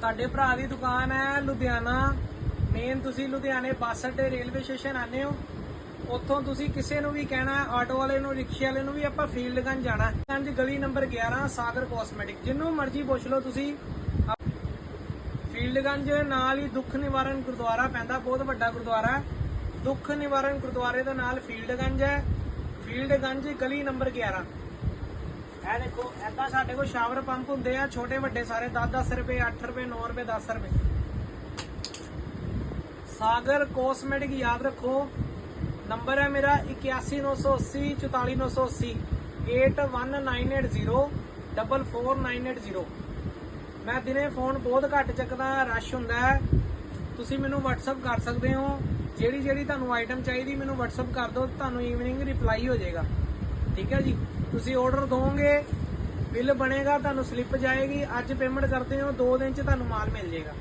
ਤੁਹਾਡੇ ਭਰਾ ਦੀ ਦੁਕਾਨ ਹੈ ਲੁਧਿਆਣਾ। ਮੇਨ ਤੁਸੀਂ ਲੁਧਿਆਣੇ ਬੱਸ ਅੱਡੇ ਰੇਲਵੇ ਸਟੇਸ਼ਨ ਆਨੇ ਹੋ। ਉੱਥੋਂ ਤੁਸੀਂ ਕਿਸੇ ਨੂੰ ਵੀ ਕਹਿਣਾ, ਆਟੋ ਵਾਲੇ ਨੂੰ, ਰਿਕਸ਼ੇ ਵਾਲੇ ਨੂੰ ਵੀ ਆਪਾਂ ਫੀਲਡਗੰਜ ਜਾਣਾ। ਗੰਜ ਗਲੀ ਨੰਬਰ 11 ਸਾਗਰ ਕਾਸਮੈਟਿਕ ਜਿੰਨੂੰ ਮਰਜ਼ੀ ਪੁੱਛ ਲਓ ਤੁਸੀਂ। ਫੀਲਡਗੰਜ ਨਾਲ ਹੀ ਦੁੱਖ ਨਿਵਾਰਨ ਗੁਰਦੁਆਰਾ ਪੈਂਦਾ, ਬਹੁਤ ਵੱਡਾ ਗੁਰਦੁਆਰਾ ਹੈ। ਦੁੱਖ ਨਿਵਾਰਨ ਗੁਰਦੁਆਰੇ ਦੇ ਨਾਲ ਫੀਲਡਗੰਜ ਹੈ ਫੀਲਡਗੰਜ ਗਲੀ ਨੰਬਰ 11 ਇਹ ਦੇਖੋ ਐਦਾਂ ਸਾਡੇ ਕੋਲ ਸ਼ਾਵਰ ਪੰਪ ਹੁੰਦੇ ਆ, ਛੋਟੇ ਵੱਡੇ ਸਾਰੇ 10-10 ਰੁਪਏ 8 ਰੁਪਏ 9 ਰੁਪਏ 10 ਰੁਪਏ। ਸਾਗਰ ਕੋਸਮੈਟਿਕ ਯਾਦ ਰੱਖੋ, ਨੰਬਰ ਹੈ ਮੇਰਾ 81980 44980 81980 44980 ਮੈਂ ਦਿਨੇ ਫੋਨ ਬਹੁਤ ਘੱਟ ਚੱਕਦਾ, ਰਸ਼ ਹੁੰਦਾ ਹੈ। ਤੁਸੀਂ ਮੈਨੂੰ WhatsApp ਕਰ ਸਕਦੇ ਹੋ। ਜਿਹੜੀ ਜਿਹੜੀ ਤੁਹਾਨੂੰ ਆਈਟਮ ਚਾਹੀਦੀ, ਮੈਨੂੰ WhatsApp ਕਰ ਦਿਓ, ਤੁਹਾਨੂੰ ਈਵਨਿੰਗ ਰਿਪਲਾਈ ਹੋ ਜਾਏਗਾ। ਠੀਕ ਹੈ ਜੀ? ਤੁਸੀਂ ਆਰਡਰ ਦੋਗੇ ਬਿੱਲ ਬਣੇਗਾ, ਤੁਹਾਨੂੰ ਸਲਿੱਪ ਜਾਏਗੀ, ਅੱਜ ਪੇਮੈਂਟ ਕਰਦੇ ਹੋ 2 ਦਿਨ ਚ ਤੁਹਾਨੂੰ ਮਾਲ ਮਿਲ ਜਾਏਗਾ